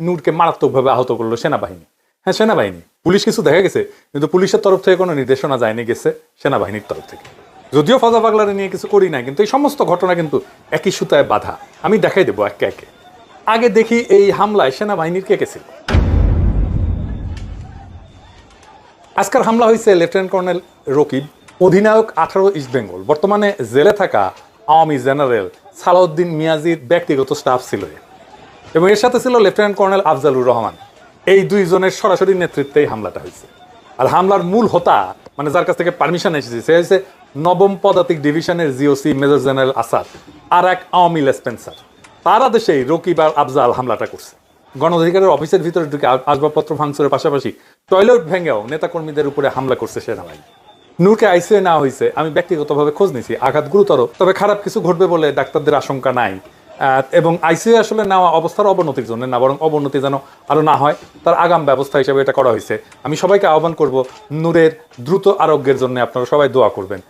নূরকে মারাত্মকভাবে আহত করল সেনাবাহিনী। হ্যাঁ সেনাবাহিনী। পুলিশ কিছু দেখা গেছে, কিন্তু পুলিশের তরফ থেকে কোনো নির্দেশনা যায়নি গেছে সেনাবাহিনীর তরফ থেকে। যদিও ফাজা পাগলারে নিয়ে কিছু করি না কিন্তু এই সমস্ত ঘটনা কিন্তু একই সুতায় বাধা। আমি দেখাই দেবো একে একে। আগে দেখি এই হামলায় সেনাবাহিনীর কে কে ছিল। আজকের হামলা হয়েছে লেফটেন্যান্ট কর্নেল রকিব, অধিনায়ক আঠারো ইস্ট বেঙ্গল। বর্তমানে জেলে থাকা আওয়ামী জেনারেল সালাউদ্দিন মিয়াজির ব্যক্তিগত স্টাফ ছিল। এবং এর সাথে ছিল লেফটেন্যান্ট কর্নেল আফজালুর রহমান। এই দুইজনের সরাসরি নেতৃত্বে এই হামলাটা হয়েছে। আর হামলার মূল হোতা মানে যার কাছ থেকে পারমিশন এসেছে, সে হয়েছে নবম পদাতিক ডিভিশনের জিওসি মেজর জেনারেল আসাদ আর এক আওয়ামী লেসপেন্সার তারা দেশেই রকিব আর আফজাল হামলাটা করছে। গণ অধিকারের অফিসের ভিতরে ঢুকে আসবাবপত্র ভাঙচুরের পাশাপাশি টয়লেট ভেঙেও নেতাকর্মীদের উপরে হামলা করছে সেনাবাহিনী নূরকে আইসিএ নেওয়া হয়েছে। আমি ব্যক্তিগতভাবে খোঁজ নিয়েছি, আঘাত গুরুতর, তবে খারাপ কিছু ঘটবে বলে ডাক্তারদের আশঙ্কা নাই। এবং আইসিইউ আসলে নেওয়া অবস্থার অবনতির জন্য না, বরং অবনতি যেন আরও না হয়, তার আগাম ব্যবস্থা হিসেবে এটা করা হয়েছে। আমি সবাইকে আহ্বান করব, নূরের দ্রুত আরোগ্যের জন্য আপনারা সবাই দোয়া করবেন।